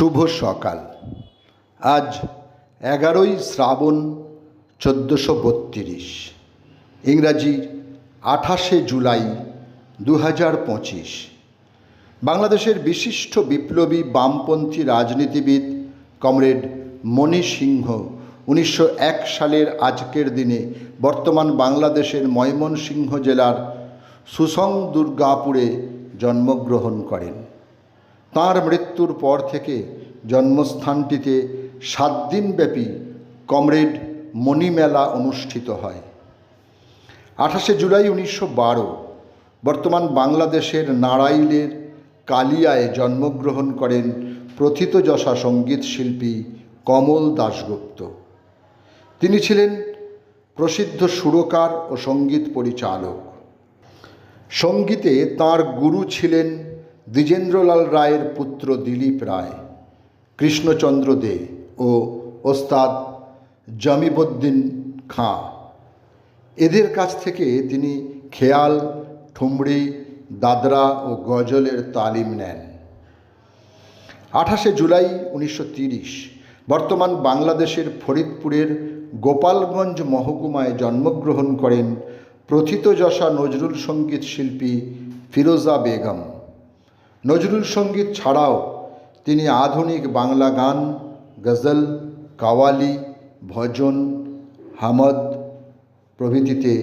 শুভ সকাল। আজ এগারোই শ্রাবণ চোদ্দোশো বত্রিশ। ইংরাজির আঠাশে জুলাই দু হাজার পঁচিশ। বাংলাদেশের বিশিষ্ট বিপ্লবী বামপন্থী রাজনীতিবিদ কমরেড মণি সিংহ উনিশশো এক সালের আজকের দিনে বর্তমান বাংলাদেশের ময়মনসিংহ জেলার সুসং দুর্গাপুরে জন্মগ্রহণ করেন। তাঁর মৃত্যুর পর থেকে জন্মস্থানটিতে সাত দিনব্যাপী কমরেড মণিমেলা অনুষ্ঠিত হয়। আঠাশে জুলাই উনিশশো বারো, বর্তমান বাংলাদেশের নাড়াইলের কালিয়ায় জন্মগ্রহণ করেন প্রথিতযশা সংগীত শিল্পী কমল দাশগুপ্ত। তিনি ছিলেন প্রসিদ্ধ সুরকার ও সংগীত পরিচালক। সঙ্গীতে তার গুরু ছিলেন দ্বিজেন্দ্রলাল রায়ের পুত্র দিলীপ রায়, কৃষ্ণচন্দ্র দে ও ওস্তাদ জমিবুদ্দিন খাঁ। এদের কাছ থেকে তিনি খেয়াল ঠুমরি দাদরা ও গজলের তালিম নেন। আঠাশে জুলাই উনিশশো বর্তমান বাংলাদেশের ফরিদপুরের গোপালগঞ্জ মহকুমায় জন্মগ্রহণ করেন প্রথিতযশা নজরুল সংগীত শিল্পী ফিরোজা বেগম। নজরুল সংগীত ছাড়াও তিনি আধুনিক বাংলা গান, গজল, কাওয়ালি, ভজন, হামদ প্রভৃতিতে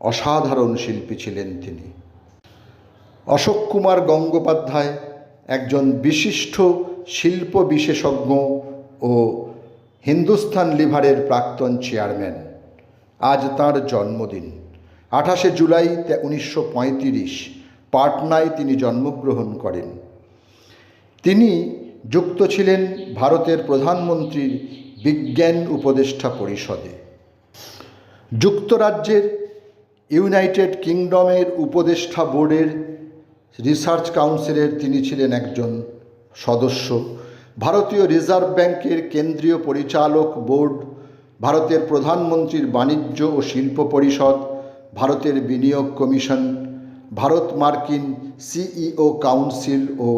অসাধারণ শিল্পী ছিলেন তিনি। অশোক কুমার গঙ্গোপাধ্যায় একজন বিশিষ্ট শিল্প বিশেষজ্ঞ ও হিন্দুস্তান লিভারের প্রাক্তন চেয়ারম্যান। আজ তার জন্মদিন। আঠাশে জুলাই উনিশশো পঁয়ত্রিশ পাটনায় তিনি জন্মগ্রহণ করেন। তিনি যুক্ত ছিলেন ভারতের প্রধানমন্ত্রীর বিজ্ঞান উপদেষ্টা পরিষদে। যুক্তরাজ্যের ইউনাইটেড কিংডমের উপদেষ্টা বোর্ডের রিসার্চ কাউন্সিলের তিনি ছিলেন একজন সদস্য। ভারতীয় রিজার্ভ ব্যাংকের কেন্দ্রীয় পরিচালক বোর্ড, ভারতের প্রধানমন্ত্রীর বাণিজ্য ও শিল্প পরিষদ, ভারতের বিনিয়োগ কমিশন ভারত মার্কিন সিইও কাউন্সিল ও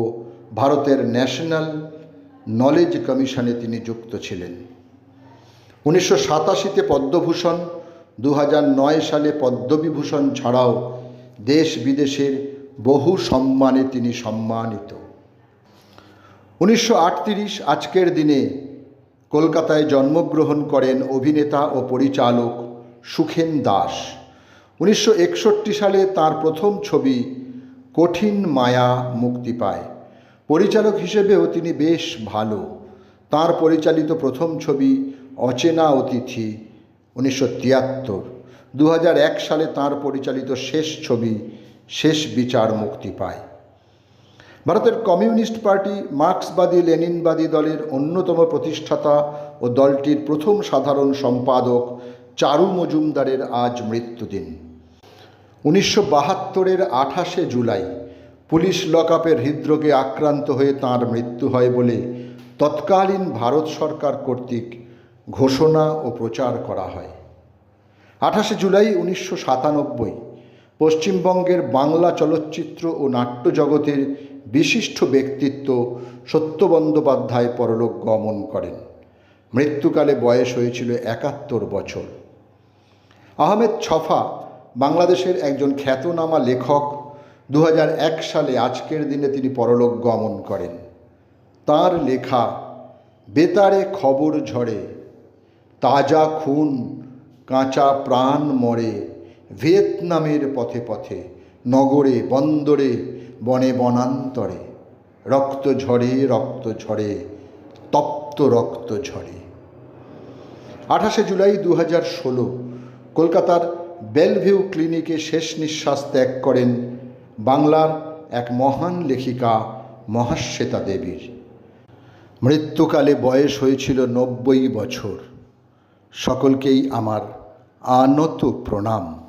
ভারতের ন্যাশনাল নলেজ কমিশনে তিনি যুক্ত ছিলেন। উনিশশো সাতাশিতে পদ্মভূষণ দু নয় সালে পদ্মবিভূষণ ছাড়াও দেশ বিদেশের বহু সম্মানে তিনি সম্মানিত। উনিশশো আটত্রিশ আজকের দিনে কলকাতায় জন্মগ্রহণ করেন অভিনেতা ও পরিচালক সুখেন দাস। উনিশশো একষট্টি সালে তার প্রথম ছবি কঠিন মায়া মুক্তি পায়। পরিচালক হিসেবেও তিনি বেশ ভালো। তার পরিচালিত প্রথম ছবি অচেনা অতিথি উনিশশো তিয়াত্তর। দু সালে তার পরিচালিত শেষ ছবি শেষ বিচার মুক্তি পায়। ভারতের কমিউনিস্ট পার্টি মার্ক্সবাদী লেনিনবাদী দলের অন্যতম প্রতিষ্ঠাতা ও দলটির প্রথম সাধারণ সম্পাদক চারু মজুমদারের আজ মৃত্যুদিন। উনিশশো বাহাত্তরের আঠাশে জুলাই পুলিশ লকআপের হৃদরোগে আক্রান্ত হয়ে তাঁর মৃত্যু হয় বলে তৎকালীন ভারত সরকার কর্তৃক ঘোষণা ও প্রচার করা হয়। আঠাশে জুলাই উনিশশো সাতানব্বই পশ্চিমবঙ্গের বাংলা চলচ্চিত্র ও নাট্য জগতের বিশিষ্ট ব্যক্তিত্ব সত্য বন্দ্যোপাধ্যায় পরলোক গমন করেন। মৃত্যুকালে বয়স হয়েছিল একাত্তর বছর। আহমেদ ছফা বাংলাদেশের একজন খ্যাতনামা লেখক। দু হাজার এক সালে আজকের দিনে তিনি পরলোক গমন করেন। তার লেখা, বেতারে খবর ঝরে, তাজা খুন, কাঁচা প্রাণ মরে, ভিয়েতনামের পথে পথে, নগরে, বন্দরে, বনে বনান্তরে, রক্ত ঝরে রক্ত ঝরে, তপ্ত রক্ত ঝরে। আঠাশে জুলাই দু হাজার ষোলো কলকাতার বেলভিউ ক্লিনিকে শেষ নিঃশ্বাস ত্যাগ করেন বাংলার এক মহান লেখিকা মহাশ্বেতা দেবীর। মৃত্যুকালে বয়স হয়েছিল নব্বই বছর। সকলকেই আমার আনত প্রণাম।